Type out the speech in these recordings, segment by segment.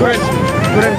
ঘুরেন ঘুরেন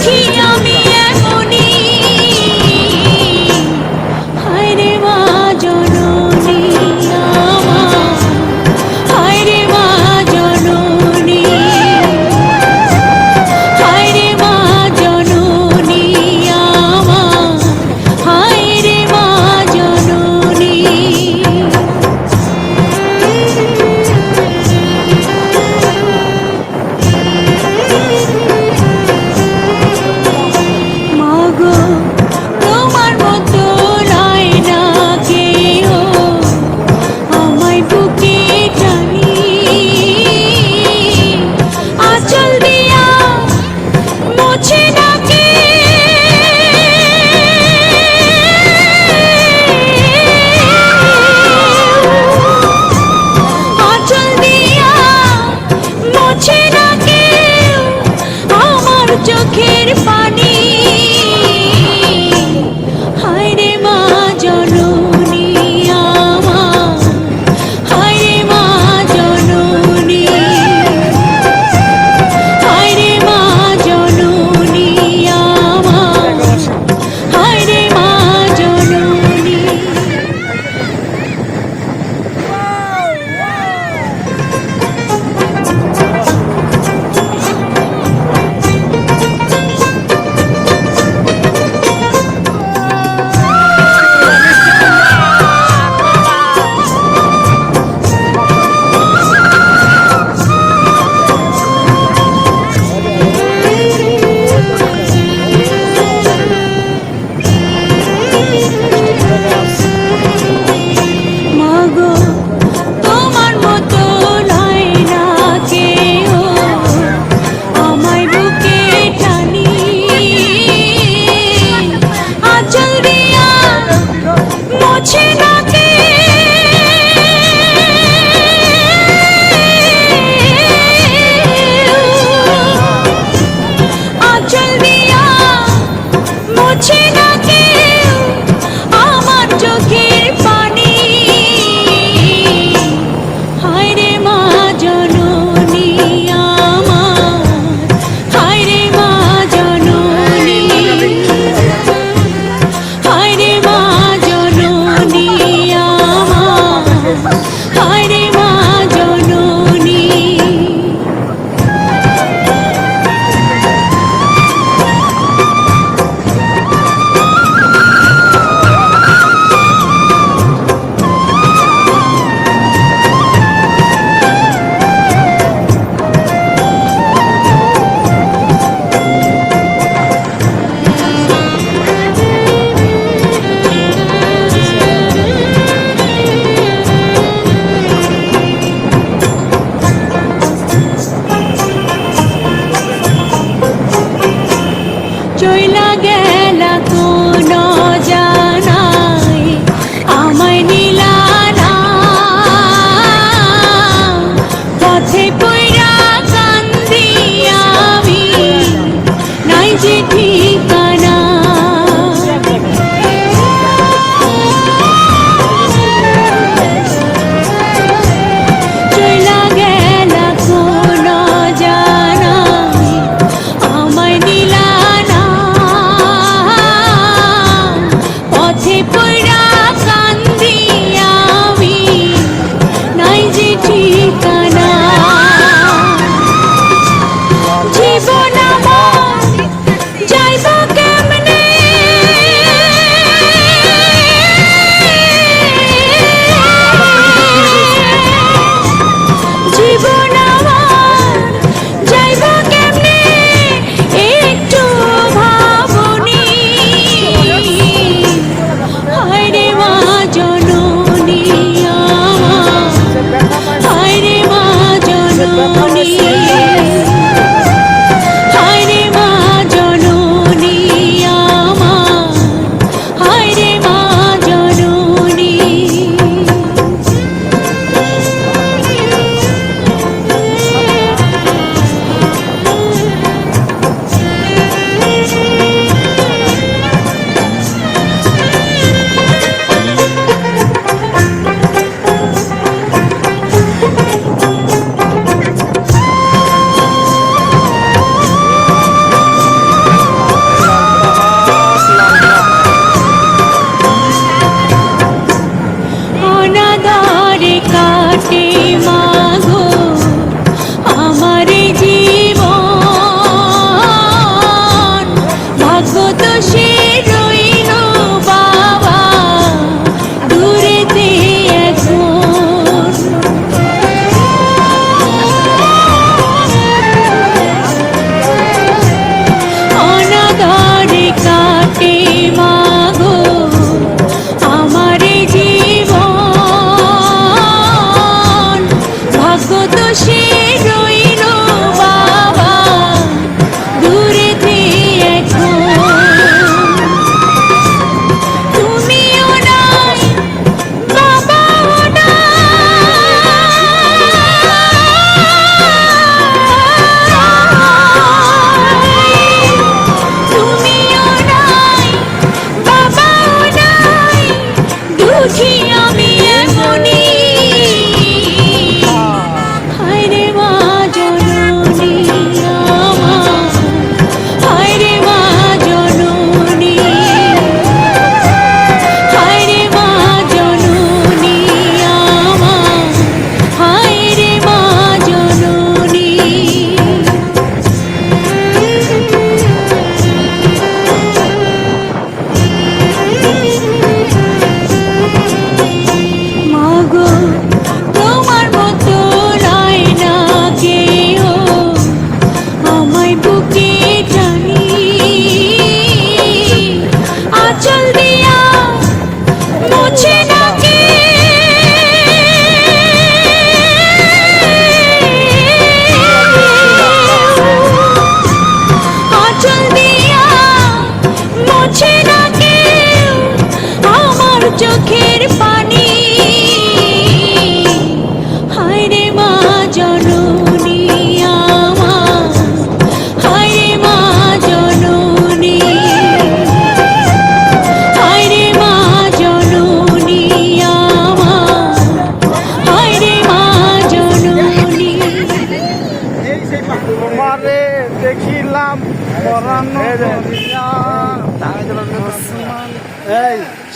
Team.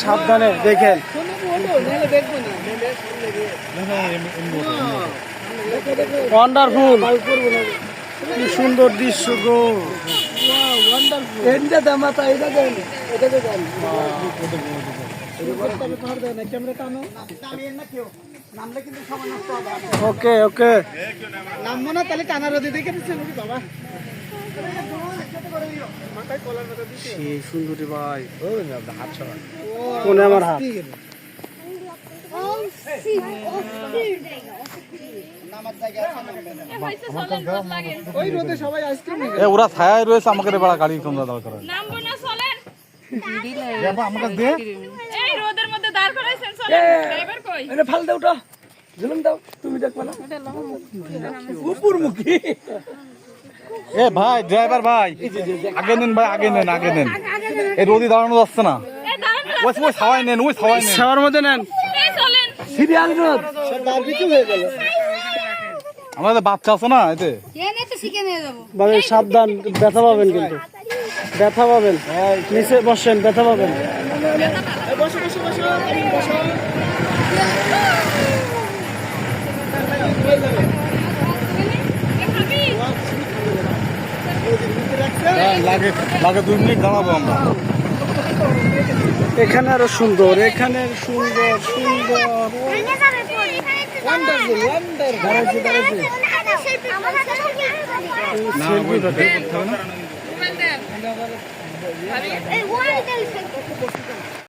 সাবধানে দেখেন। Wonderful কি সুন্দর দৃশ্য গো। ওকে ওকে নামবো না তাহলে দেখে দিচ্ছে বাবা? সেই সুন্দরী ভাই। কোনে আমার হাত? এ ওরা ছায়ায় রয়েছে আমাকে বেড়া গাড়ি তোমরা দাঁড় করা। নামবো না চলেন। আমাকে দে। এই রোদের মধ্যে দাঁড় করাইছেন চলেন। ড্রাইভার কই? এটা ফাল দাও ওটা ঝুলুম দাও তুমি দেখবে না। উপর মুখী। এ ভাই ড্রাইভার ভাই। আগে নেন ভাই আগে নেন আগে নেন। এই রোদি দাঁড়ানো যাচ্ছে না। ওই ওই ছাওয়াই নেন ওই ছাওয়াই নেন। মধ্যে নেন। সিরিয়াল রোদ। হয়ে আমাদের বাচ্চা আছে না এতে। বাবা সাবধান ব্যথা পাবেন কিন্তু। ব্যথা পাবেন। নিচে বসেন ব্যথা পাবেন। হ্যাঁ, লাগে লাগে দুই মিনিট দাঁড়াবো আমরা। এখানে আরও সুন্দর এখানে সুন্দর সুন্দর। না